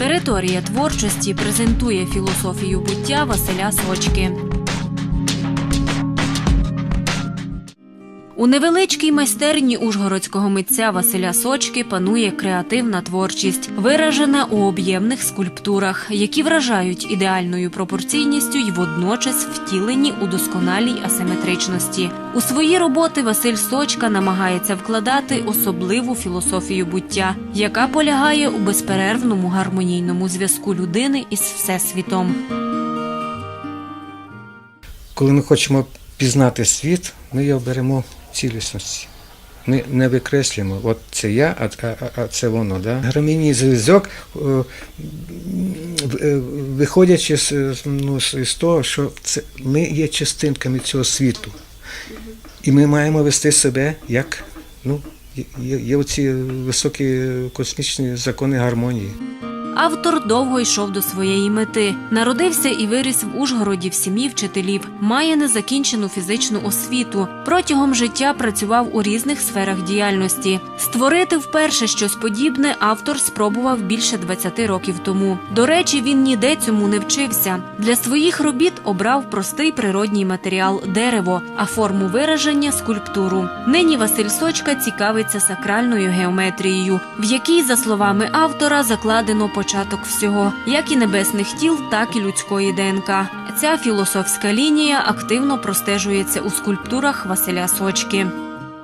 Територія творчості презентує філософію буття Василя Сочки. У невеличкій майстерні ужгородського митця Василя Сочки панує креативна творчість, виражена у об'ємних скульптурах, які вражають ідеальною пропорційністю й водночас втілені у досконалій асиметричності. У свої роботи Василь Сочка намагається вкладати особливу філософію буття, яка полягає у безперервному гармонійному зв'язку людини із всесвітом. Коли ми хочемо пізнати світ, ми його беремо цілісності. Ми не викреслюємо, от це я, а, а, а це воно. Да? Гармонійний зв'язок, е, е, виходячи з, ну, з того, що це, ми є частинками цього світу. І ми маємо вести себе як ну, є, є оці високі космічні закони гармонії. Автор довго йшов до своєї мети. Народився і виріс в Ужгороді в сім'ї вчителів. Має незакінчену фізичну освіту. Протягом життя працював у різних сферах діяльності. Створити вперше щось подібне автор спробував більше 20 років тому. До речі, він ніде цьому не вчився. Для своїх робіт обрав простий природній матеріал дерево, а форму вираження скульптуру. Нині Василь Сочка цікавиться сакральною геометрією, в якій, за словами автора, закладено початок всього, як і небесних тіл, так і людської ДНК. Ця філософська лінія активно простежується у скульптурах Василя Сочки.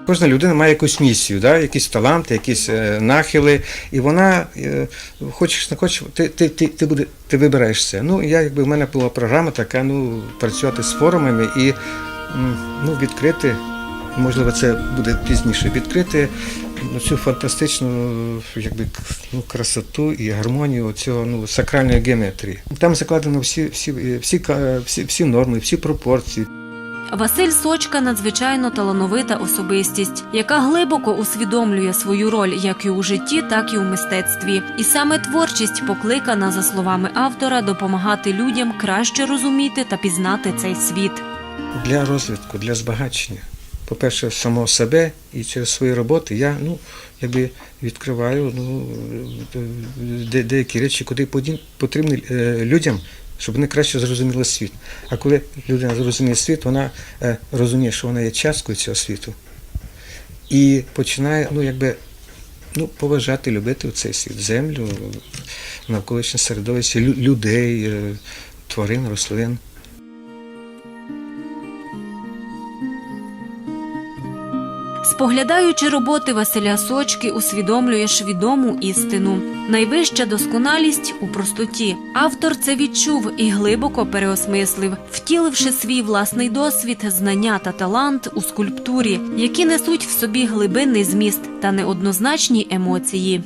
Кожна людина має якусь місію, да? якісь таланти, якісь е, нахили, і вона, е, хочеш не хочеш, ти, ти, ти, ти, буде, ти вибираєш це. Ну, я, якби в мене була програма така, ну, працювати з форумами і ну, відкрити, можливо, це буде пізніше, відкрити ну, цю фантастичну якби, ну, красоту і гармонію цього ну, сакральної геометрії. Там закладено всі, всі, е, всі, всі, всі норми, всі пропорції. Василь Сочка надзвичайно талановита особистість, яка глибоко усвідомлює свою роль як і у житті, так і у мистецтві. І саме творчість покликана, за словами автора, допомагати людям краще розуміти та пізнати цей світ. для розвитку, для збагачення. По-перше, самого себе і через свої роботи я ну, якби відкриваю ну, де, деякі речі, куди потрібні е, людям, щоб вони краще зрозуміли світ. А коли людина зрозуміє світ, вона е, розуміє, що вона є часткою цього світу. І починає ну, якби, ну, поважати, любити цей світ, землю, навколишнє середовище, людей, е, тварин, рослин. Споглядаючи роботи Василя Сочки, усвідомлюєш відому істину. Найвища досконалість у простоті. Автор це відчув і глибоко переосмислив, втіливши свій власний досвід, знання та талант у скульптурі, які несуть в собі глибинний зміст та неоднозначні емоції.